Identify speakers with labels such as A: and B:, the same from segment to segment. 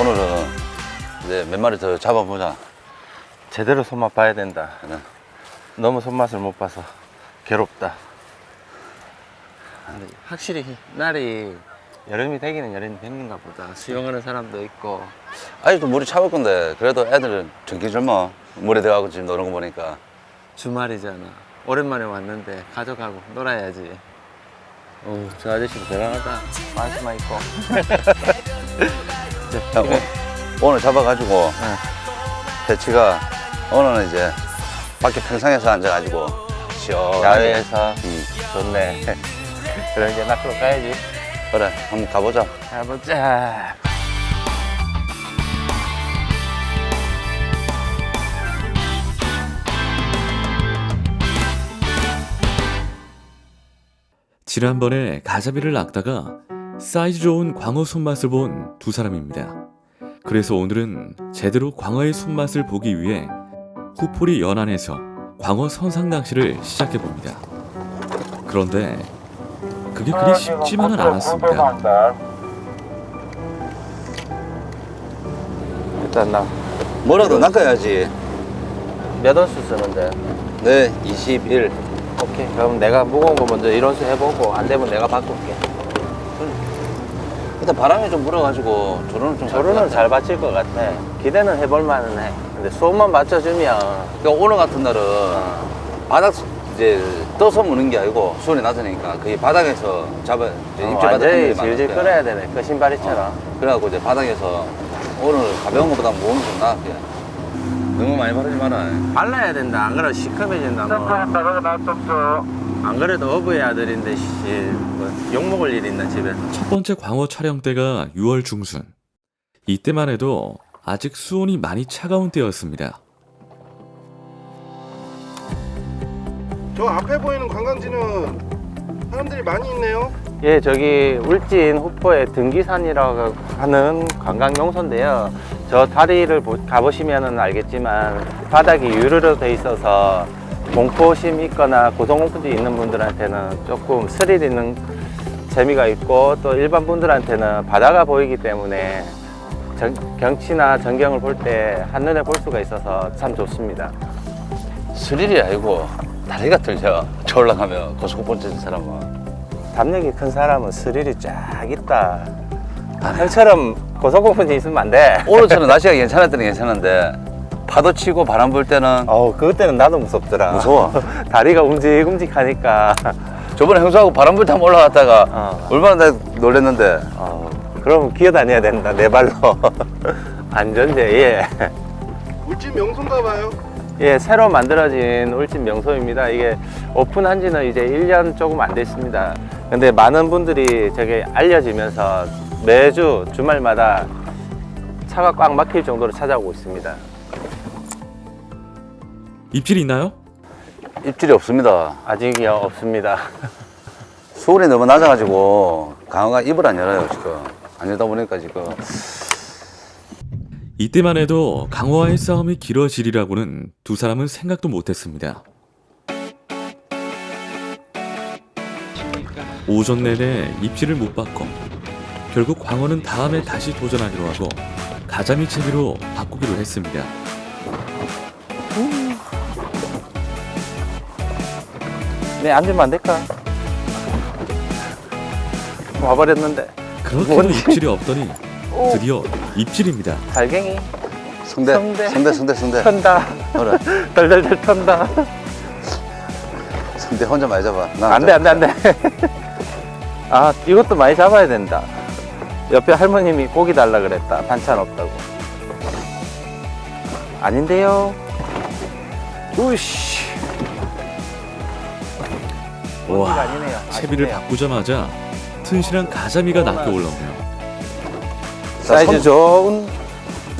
A: 오늘은 이제 몇 마리 더 잡아보자.
B: 제대로 손맛 봐야 된다. 너무 손맛을 못 봐서 괴롭다. 확실히 날이 여름이 되기는 여름이 되는가 보다. 수영하는 사람도 있고.
A: 아직도 물이 차올 건데 그래도 애들은 전기 젊어. 물에 들어가고 지금 노는 거 보니까.
B: 주말이잖아. 오랜만에 왔는데 가져가고 놀아야지. 오, 저 아저씨도 대단하다. 말씀만 있고.
A: 야, 오, 오늘 잡아가지고 배치가 오늘은 이제 밖에 평상에서 앉아가지고 시원하게
B: 야외에서
A: 음,
B: 좋네. 그럼 이제 낚으러 가야지.
A: 그래 한번 가보자.
B: 가보자.
C: 지난번에 가자미를 낚다가 사이즈 좋은 광어 손맛을 본 두 사람입니다. 그래서 오늘은 제대로 광어의 손맛을 보기 위해 후포리 연안에서 광어 선상 낚시를 시작해 봅니다. 그런데 그게 그리 쉽지만은 않았습니다.
B: 일단 나
A: 뭐라도 낚아야지.
B: 몇 원수 쓰는데?
A: 네, 21.
B: 오케이. 그럼 내가 무거운 거 먼저 이론수 해보고 안 되면 내가 바꿀게.
A: 일단 바람이 좀 불어가지고 조르는 좀
B: 저로는 잘 받칠 것 같아. 기대는 해볼 만은 해. 근데 수업만 맞춰주면
A: 그러니까 오늘 같은 날은 바닥 이제 떠서 무는 게 아니고 수온이 낮으니까 거의 바닥에서 잡아 이제
B: 어,
A: 입질 바닥
B: 완전히
A: 당기게
B: 질질. 끌어야 되네. 그 신발이처럼.
A: 그래갖고 이제 바닥에서 오늘 가벼운 것보다 무거운 게좀 나아 그냥. 너무 많이 바르지 마라.
B: 발라야 된다. 안 그러면 시커매진다. 뭐. 안 그래도 어부의 아들인데 씨, 뭐, 욕먹을 일 있나 집에서.
C: 첫 번째 광어 촬영 때가 6월 중순. 이때만 해도 아직 수온이 많이 차가운 때였습니다.
D: 저 앞에 보이는 관광지는 사람들이 많이 있네요.
B: 예, 저기 울진 후포의 등기산이라고 하는 관광 명소인데요. 저 다리를 보- 가보시면 알겠지만 바닥이 유르로 돼 있어서 공포심 있거나 고소공포증 있는 분들한테는 조금 스릴 있는 재미가 있고 또 일반 분들한테는 바다가 보이기 때문에 정- 경치나 전경을 볼 때 한눈에 볼 수가 있어서 참 좋습니다.
A: 스릴이 아니고 다리가 들려. 저 올라가면 고소공포증 사람은.
B: 담력이 큰 사람은 스릴이 쫙 있다. 형처럼 고소공포증 있으면 안 돼.
A: 오늘처럼 날씨가 때는 괜찮은데 파도 치고 바람 불 때는
B: 어우 그때는 나도 무섭더라
A: 무서워.
B: 다리가 움직움직하니까
A: 저번에 형수하고 바람 불때 한번 올라갔다가
B: 어.
A: 얼마나 놀랬는데
B: 어, 그럼 기어다녀야 된다 내 발로 안전제 예.
D: 울진 명소인가 봐요.
B: 예 새로 만들어진 울진 명소입니다 이게 오픈한 지는 이제 1년 조금 안 됐습니다 근데 많은 분들이 저게 알려지면서 매주 주말마다 차가 꽉 막힐 정도로 찾아오고 있습니다
C: 입질 있나요?
A: 입질이 없습니다.
B: 아직이요 없습니다
A: 수온이 너무 낮아가지고 강어가 입을 안 열어요 지금. 안 열다 보니까 지금
C: 이때만 해도 강어와의 싸움이 길어지리라고는 두 사람은 생각도 못했습니다. 오전 내내 입질을 못 받고 결국 광어는 다음에 다시 도전하기로 하고 가자미 채비로 바꾸기로 했습니다.
B: 네 앉으면 안 될까? 와버렸는데.
C: 그렇게도
B: 뭔지.
C: 입질이 없더니 드디어 입질입니다.
B: 달갱이.
A: 성대
B: 성대.
A: 성대 성대 성대.
B: 턴다.
A: 그래
B: 덜덜덜 턴다.
A: 성대 혼자 많이 잡아. 나
B: 안 돼 안 돼 안 돼. 아 이것도 많이 잡아야 된다. 옆에 할머님이 고기 달라 그랬다. 반찬 없다고. 아닌데요? 우씨
C: 와,
B: 아니네요.
C: 채비를. 바꾸자마자 튼실한 가자미가 낚여 올라오네요.
A: 자,
B: 사이즈
A: 손-
B: 좋은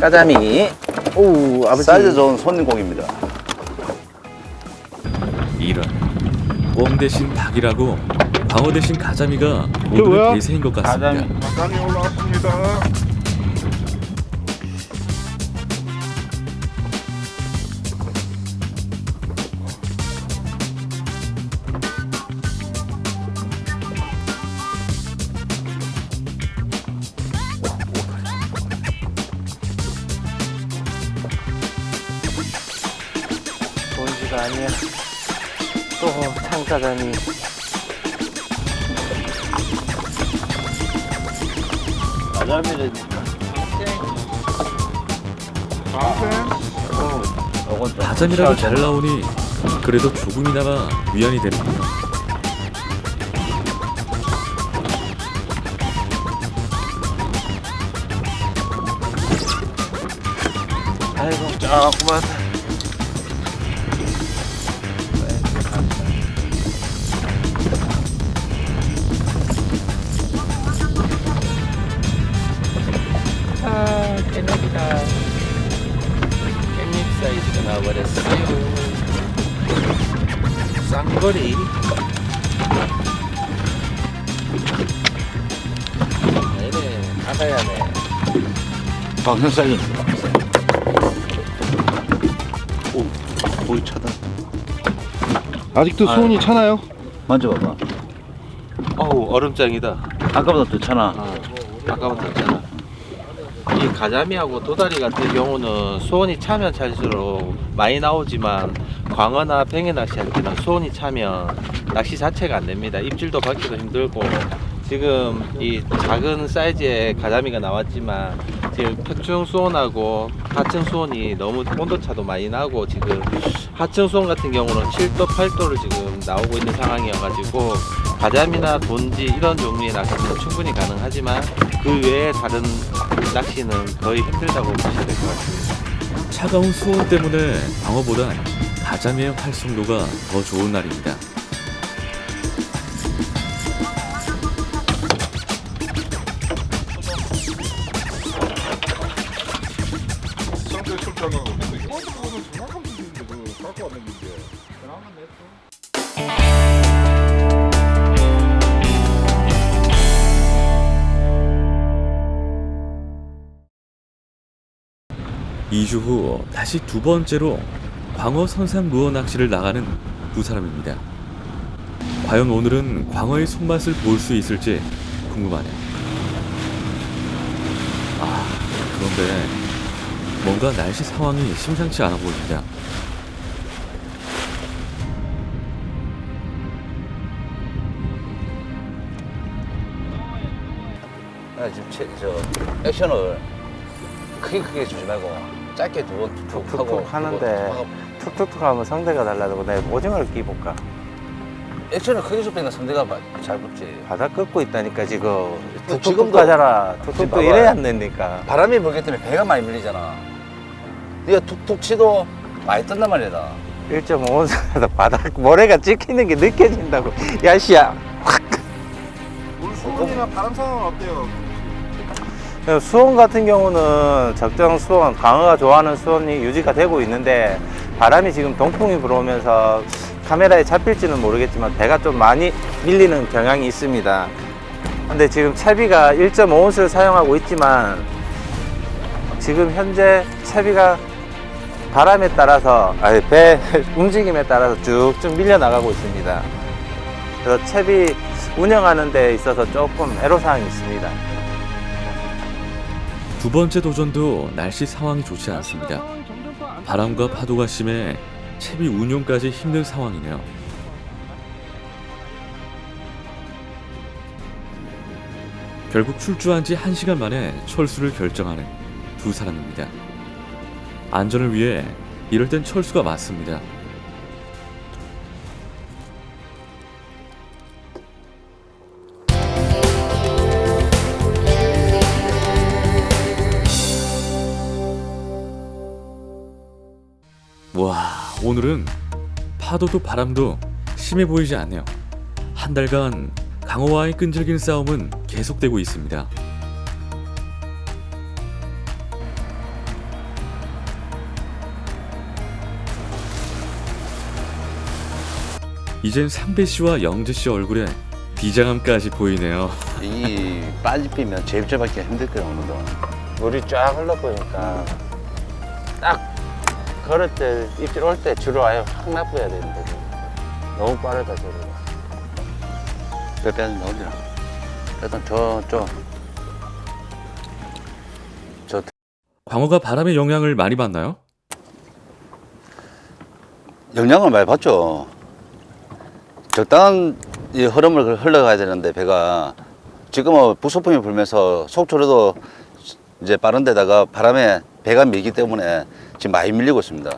B: 까자미 오 아버지
A: 사이즈 좋은 손님공입니다.
C: 이런 꽁 대신 닭이라고 광어 대신 가자미가? 오늘의 대세인 것 같습니다.
B: 가자미.
D: 올라왔습니다.
B: 아니야. 또
A: 요건 좀
C: 가자미라도 잘 나오니 그래도 조금이나마 위안이 되는군요.
B: 아이고, 조금만. 사이즈가 나와버렸어요. 쌍거리. 아니네, 받아야 돼.
A: 방생살이
D: 거의 차다. 아직도 수온이 차나요?
A: 만져봐봐
B: 어우, 얼음장이다.
A: 아까보다 더 차나
B: 어, 아까부터 했잖아. 이 가자미하고 도다리 같은 경우는 수온이 차면 찰수록 많이 나오지만 광어나 팽이 낚시할 때는 수온이 차면 낚시 자체가 안 됩니다. 입질도 받기도 힘들고 지금 이 작은 사이즈의 가자미가 나왔지만 지금 평층 수온하고 하층 수온이 너무 온도차도 많이 나고 지금 하층 수온 같은 경우는 7도, 8도를 지금 나오고 있는 상황이어가지고 가자미나 돈지 이런 종류의 낚시는 충분히 가능하지만 그 외에 다른 낚시는 거의 힘들다고 보셔야 될 것 같습니다.
C: 차가운 수온 때문에 광어보단 가자미의 활성도가 더 좋은 날입니다. 2주 후 다시 두 번째로 광어 선상 무어 낚시를 나가는 두 사람입니다. 과연 오늘은 광어의 손맛을 볼 수 있을지 궁금하네요. 아, 그런데 뭔가 날씨 상황이 심상치 않아 보입니다.
A: 아, 지금 채, 저 액션을 크게 크게 주지 말고 짧게 두 번 툭툭 하고
B: 툭툭 하는데. 툭툭툭 하면 상대가 달라지고 내 오징어를 끼볼까?
A: 액션을 크게 줬으니까 상대가 마- 잘 붙지
B: 바다 끄고 있다니까 지금 툭툭툭
A: 지금도-
B: 가잖아
A: 지금
B: 툭툭툭
A: 봐봐.
B: 이래야 안 되니까
A: 바람이 불기 때문에 배가 많이 밀리잖아 네가 툭툭 치도 많이 뜬단 말이다
B: 1.5온수라도 바다 모래가 찍히는 게 느껴진다고 야씨야
D: 오늘 수온이나 바람 상황은 어때요?
B: 수온 같은 경우는 적정 수온 강어가 좋아하는 수온이 유지가 되고 있는데 바람이 지금 동풍이 불어오면서 카메라에 잡힐지는 모르겠지만 배가 좀 많이 밀리는 경향이 있습니다 근데 지금 채비가 1.5온수를 사용하고 있지만 지금 현재 채비가 바람에 따라서 아니 배 움직임에 따라서 쭉쭉 밀려 나가고 있습니다. 그래서 채비 운영하는 데 있어서 조금 애로사항이 있습니다.
C: 두 번째 도전도 날씨 상황이 좋지 않습니다. 바람과 파도가 심해 채비 운용까지 힘든 상황이네요. 결국 출주한 지 1시간 만에 철수를 결정하는 두 사람입니다. 안전을 위해 이럴 땐 철수가 맞습니다. 파도도 바람도 심해 보이지 않네요. 한 달간 강어와의 끈질긴 싸움은 계속되고 있습니다. 이젠 상배 씨와 영재 씨 얼굴에 비장함까지 보이네요.
A: 이 빠지피면 제입질받기가 힘들 거야 오늘도
B: 물이 쫙 흘러보니까 딱 걸을 때 입질 올 때 주로 아예 확 나쁘야 되는데. 너무 빠르다 저리가.
A: 빼빼는 나오지라 일단 저저 저
C: 광어가 바람의 영향을 많이 받나요?
A: 영향을 많이 받죠. 적당한 이 흐름을 흘러가야 되는데 배가 지금은 부소풍이 불면서 속초로도 이제 빠른 데다가 바람에 배가 밀기 때문에 지금 많이 밀리고 있습니다.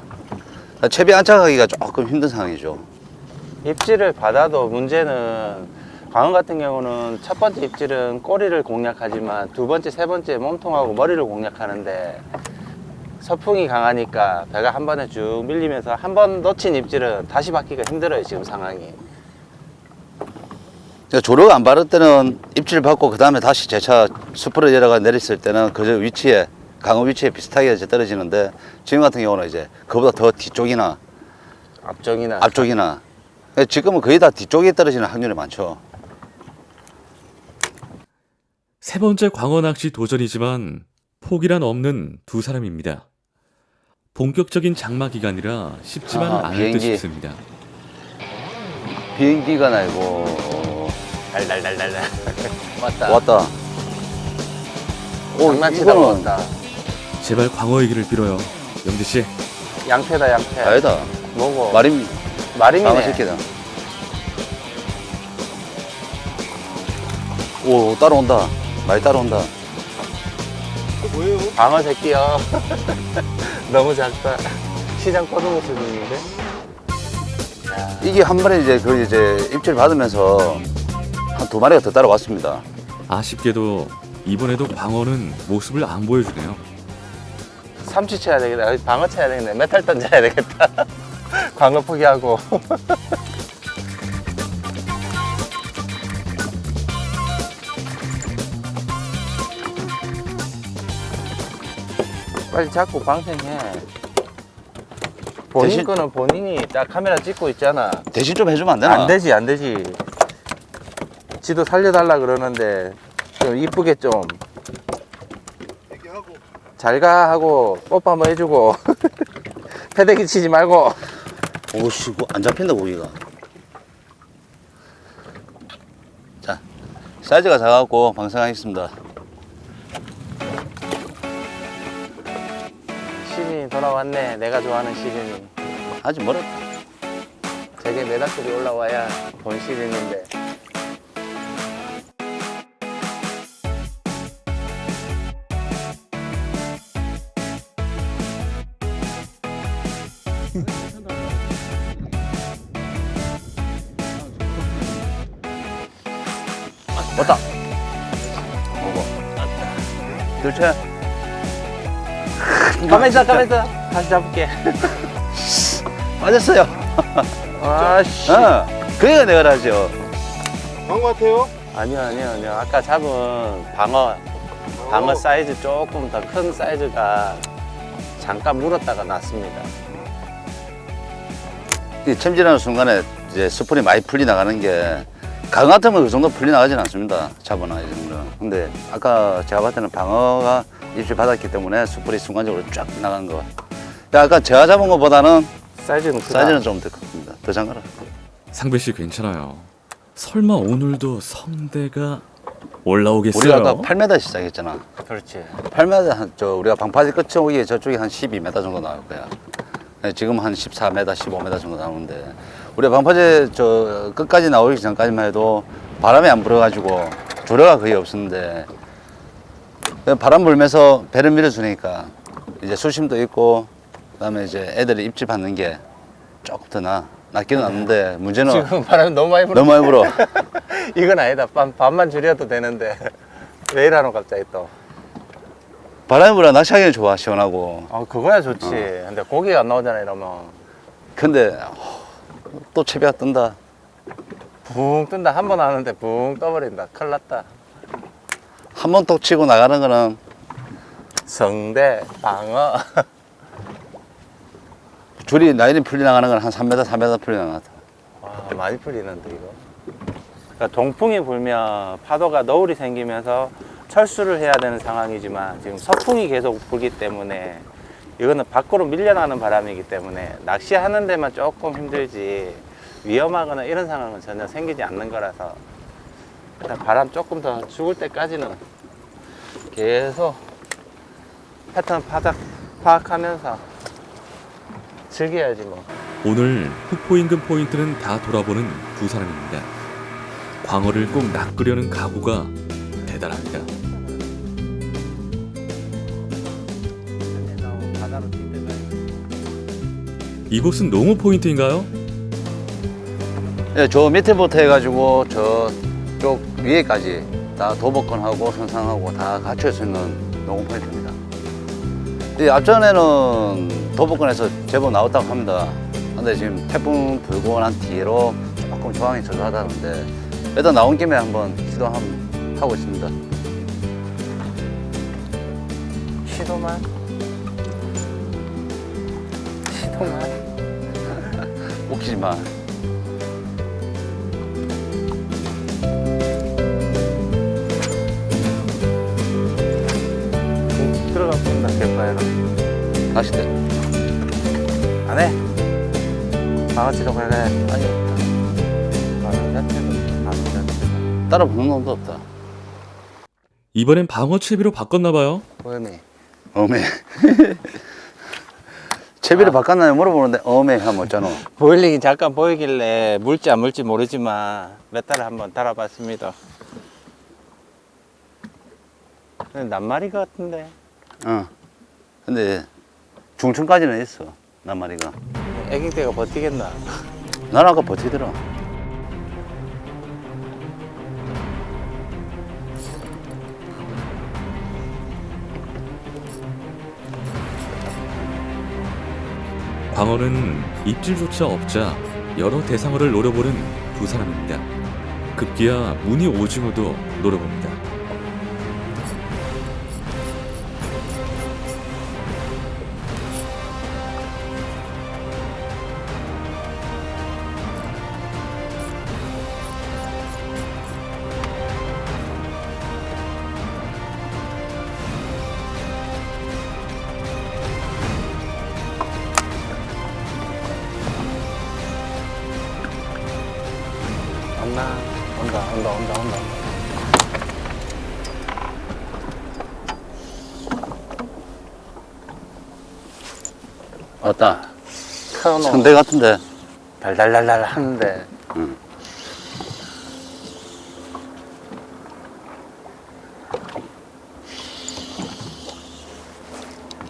A: 채비 안착하기가 조금 힘든 상황이죠.
B: 입질을 받아도 문제는 광어 같은 경우는 첫 번째 입질은 꼬리를 공략하지만 두 번째, 세 번째 몸통하고 머리를 공략하는데 서풍이 강하니까 배가 한 번에 쭉 밀리면서 한 번 놓친 입질은 다시 받기가 힘들어요 지금 상황이
A: 조력 안 바를 때는 입질 받고 그 다음에 다시 재차 숲으로 내려가 내렸을 때는 그 위치에 강어 위치에 비슷하게 이제 떨어지는데 지금 같은 경우는 이제 그보다 더 뒤쪽이나
B: 앞쪽이나
A: 앞쪽이나 그러니까 지금은 거의 다 뒤쪽에 떨어지는 확률이 많죠.
C: 세 번째 광어 낚시 도전이지만 포기란 없는 두 사람입니다. 본격적인 장마 기간이라 쉽지만
A: 아,
C: 않을 듯
A: 비행기.
C: 싶습니다.
A: 비행기가 날고
B: 달달달달달 왔다
A: 왔다. 오,
B: 장난치다
A: 이거는
B: 왔다
C: 제발 광어이기를 빌어요. 영재 씨,
B: 양패다 양패
A: 아니다.
B: 뭐고
A: 마림
B: 마림이네
A: 강어 새끼다. 오 따라온다. 많이 따라온다.
D: 뭐예요?
B: 방어 새끼요 너무 작다 시장 꺼둔 수준인데
A: 이게 한 마리 이제 그 이제 입질 받으면서 한 두 마리가 더 따라왔습니다.
C: 아쉽게도 이번에도 광어는 모습을 안 보여주네요.
B: 삼치 쳐야 되겠다. 방어 쳐야 되겠네. 메탈 던져야 되겠다. 광어 포기하고. 빨리 잡고 방생해. 본인
A: 대신-
B: 거는 본인이 딱 카메라 찍고 있잖아.
A: 대신 좀 해주면 안 되나?
B: 안 되지 안 되지. 지도 살려달라 그러는데 좀 이쁘게 좀 잘 가 하고 뽀뽀 한번 해주고 패대기 치지 말고
A: 오씨, 안 잡힌다 고기가. 자, 사이즈가 작아갖고 방생하겠습니다.
B: 시즌이 돌아왔네 내가 좋아하는 시즌이
A: 아직 멀었다.
B: 되게 메다클이 올라와야 본 시즌인데 가만 있어 가만 있어 다시 잡을게
A: 빠졌어요.
B: 아씨
A: 어, 그니까 내가 하죠.
D: 광어 같아요?
B: 아니요 아니요 아니요 아까 잡은 방어 방어 사이즈 조금 더 큰 사이즈가 잠깐 물었다가 났습니다
A: 이 챔질하는 순간에 이제 스풀이 많이 풀리 나가는 게 강어 같으면 그 정도 풀리 나가진 않습니다. 잡아나 이 정도는. 근데 아까 제가 봤을 때는 방어가 입질 받았기 때문에 스풀이 순간적으로 쫙 나간 거. 야, 아까 제가 잡은 것보다는
B: 사이즈는 크다
A: 사이즈는 좀 더 큽니다. 더 장가라.
C: 상배 씨 괜찮아요. 설마 오늘도 성대가 올라오겠어요?
A: 우리가 아까 8m 시작했잖아.
B: 그렇지
A: 8m 한, 저 우리가 방파제 끝에 오기에 저쪽이 한 12m 정도 나올 거야. 네, 지금 한 14m, 15m 정도 나오는데 우리가 방파제 저 끝까지 나오기 전까지만 해도 바람이 안 불어가지고 조려가 거의 없었는데 바람 불면서 배를 밀어주니까 이제 수심도 있고 그다음에 이제 애들이 입질 받는 게 조금 더 나. 낫기는 낫는데 문제는
B: 지금 바람이 너무 많이 불어.
A: 너무 많이 불어.
B: 이건 아니다. 반, 반만 줄여도 되는데. 왜 이러노 갑자기 또?
A: 바람이 불어 낚시하기는 좋아 시원하고.
B: 어, 그거야 좋지. 근데 고기가 안 나오잖아 이러면.
A: 근데 어, 또 채비가 뜬다.
B: 붕 뜬다. 한 번 하는데 붕 떠버린다. 큰일 났다.
A: 한 번 톡 치고 나가는 거는
B: 성대 방어.
A: 줄이 라인이 풀리 나가는 건 한 3m, 4m 풀리 나갔다.
B: 와 많이 풀리는데 이거. 그러니까 동풍이 불면 파도가 너울이 생기면서 철수를 해야 되는 상황이지만 지금 서풍이 계속 불기 때문에 이거는 밖으로 밀려나는 바람이기 때문에 낚시하는 데만 조금 힘들지 위험하거나 이런 상황은 전혀 생기지 않는 거라서 일단 바람 조금 더 죽을 때까지는 계속 패턴 파악, 파악하면서 즐겨야지 뭐
C: 오늘 후포 인근 포인트는 다 돌아보는 두 사람입니다. 광어를 꼭 낚으려는 각오가 대단합니다. 이곳은 농어 포인트인가요?
A: 예, 저 밑에부터 해가지고 저쪽 위에까지 다 도복권하고 선상하고 다 갖출 수 있는 농업 포인트입니다. 이 앞전에는 도복권에서 제법 나왔다고 합니다. 근데 지금 태풍 불고 난 뒤로 조금 조항이 저조하다는데 일단 나온 김에 한번 시도 한번 하고 있습니다.
B: 시도만 시도만
A: 웃기지 마.
B: 들어가 본다 개파에로
A: 낚싯대.
B: 안해 방아찌로 가래 아니 방아 자체가 방아 자체가
A: 따라 붙는 놈도 없다.
C: 이번엔 방어 채비로 바꿨나 봐요.
B: 보여니
A: 어메. 채비를 바꿨나요? 물어보는데 어메 하면 어쩌노.
B: 보일링이 잠깐 보이길래 물지 안 물지 모르지만 몇 달을 한번 달아봤습니다 근데 낱마리 같은데
A: 어. 근데 중층까지는 있어. 낱마리가.
B: 애기 때가 버티겠나
A: 난 아까 버티더라.
C: 광어는 입질조차 없자 여러 대상어를 노려보는 두 사람입니다. 급기야 무늬 오징어도 노려봅니다.
A: 왔다. 선대 같은데.
B: 달달달달 하는데
A: 응.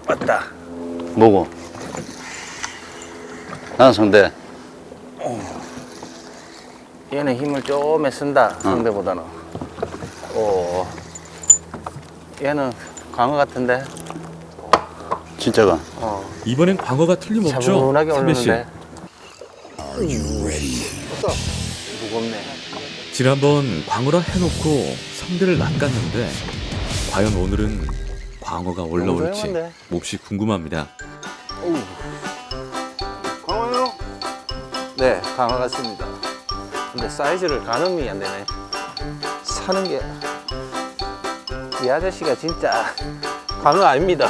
B: 왔다
A: 뭐고? 나는 선대.
B: 얘는 힘을 좀에 쓴다
A: 어.
B: 상대보다는 오 얘는 광어 같은데
A: 진짜가.
B: 어
C: 이번엔 광어가 틀림없죠.
B: 차분하게
C: 선배 씨.
B: 오르는데 무겁네
C: 지난번 광어라 해놓고 상대를 낚았는데 과연 오늘은 광어가 올라올지
B: 조용한데?
C: 몹시 궁금합니다.
D: 광어요?
B: 네 광어 같습니다 근데 사이즈를 가늠이 안 되네 사는 게 이 아저씨가 진짜 광어 아닙니다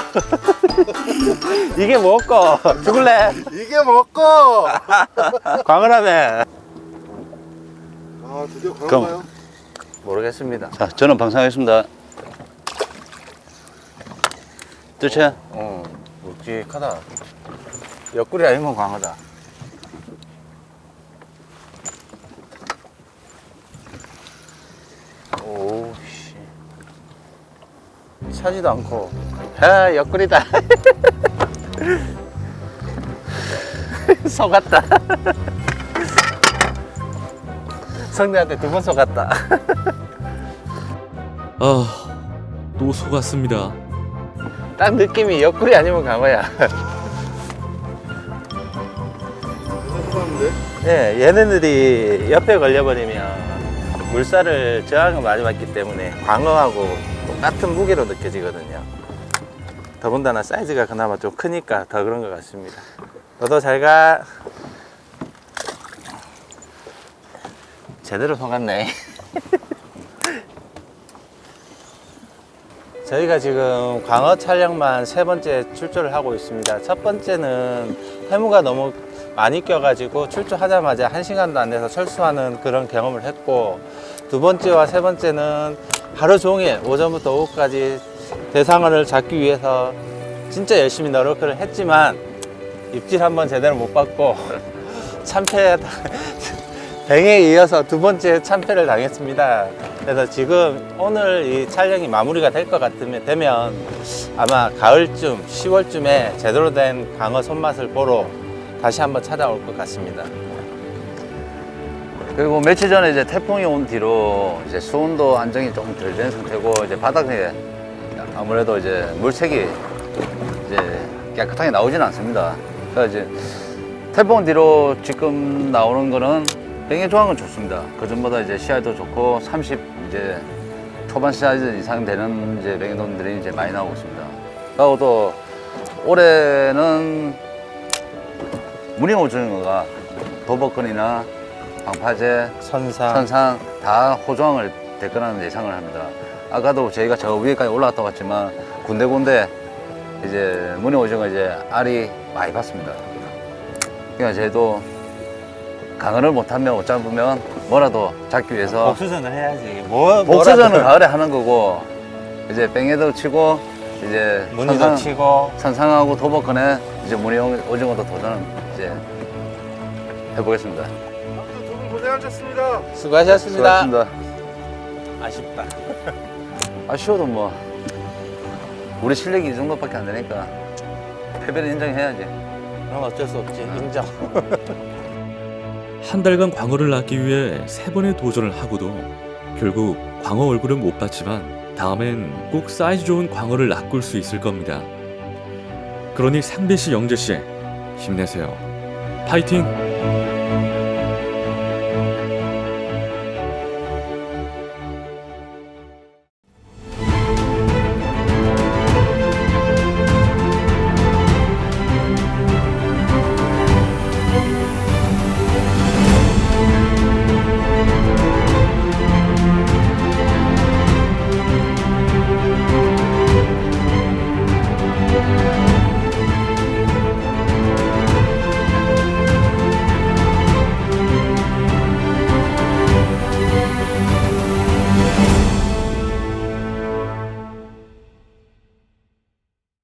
B: 이게 뭐고 죽을래
D: 이게 먹고!
B: 광어라며
D: 아 드디어
A: 그럼.
D: 광어요?
B: 모르겠습니다
A: 자, 저는 방송하겠습니다. 뜨채?
B: 어 묵직하다 옆구리 아니면 광어다 오씨 차지도 않고. 아 옆구리다. 속았다. 성대한테 두 번 속았다.
C: 아, 또 속았습니다.
B: 딱 느낌이 옆구리 아니면
D: 해봤는데?
B: 예, 얘네들이 옆에 걸려버리면 물살을 저항을 많이 받기 때문에 광어하고 똑같은 무게로 느껴지거든요. 더군다나 사이즈가 그나마 좀 크니까 더 그런 것 같습니다. 너도 잘 가. 제대로 속았네. 저희가 지금 광어 촬영만 세 번째 출조를 하고 있습니다. 첫 번째는 해무가 너무 많이 껴가지고 출조하자마자 한 시간도 안 돼서 철수하는 그런 경험을 했고 두 번째와 세 번째는 하루 종일 오전부터 오후까지 대상어를 잡기 위해서 진짜 열심히 노력을 했지만 입질 한번 제대로 못 받고 참패 뱅에 이어서 두 번째 참패를 당했습니다. 그래서 지금 오늘 이 촬영이 마무리가 될 것 같으면 되면 아마 가을쯤 10월쯤에 제대로 된 광어 손맛을 보러 다시 한번 찾아올 것 같습니다.
A: 그리고 며칠 전에 이제 태풍이 온 뒤로 이제 수온도 안정이 좀덜된 상태고 이제 바닥에 아무래도 이제 물색이 이제 깨끗하게 나오지는 않습니다. 그러니까 이제 태풍 온 뒤로 지금 나오는 거는 뱅의 조항은 좋습니다. 그 전보다 이제 씨알도 좋고 30 이제 초반 사이즈 이상 되는 이제 뱅이돈들이 이제 많이 나오고 있습니다. 그리고 또 올해는 무늬 오징어가 도버건이나 방파제,
B: 선상,
A: 선상 다 호조항을 될 거라는 예상을 합니다. 아까도 저희가 저 위에까지 올라갔다 왔지만 군데군데 이제 문의 오징어 이제 알이 많이 봤습니다. 그러니까 저희도 강어를 못하면 못 잡으면 뭐라도 잡기 위해서
B: 복수전을 해야지. 뭐
A: 복수전을 가을에 하는 거고 이제 뱅에도 치고 이제
B: 문의도
A: 선상,
B: 치고
A: 선상하고 도버건에 이제 문의 오징어도 도전 이제 해보겠습니다.
D: 고생하셨습니다.
B: 수고하셨습니다.
A: 수고하셨습니다.
B: 아쉽다.
A: 아쉬워도 뭐 우리 실력이 이 정도밖에 안 되니까 패배를 인정해야지.
B: 그럼 어쩔 수 없지. 인정.
C: 한 달간 광어를 낳기 위해 세 번의 도전을 하고도 결국 광어 얼굴은 못 봤지만 다음엔 꼭 사이즈 좋은 광어를 낚을 수 있을 겁니다. 그러니 상배 씨, 영재 씨 힘내세요. 파이팅!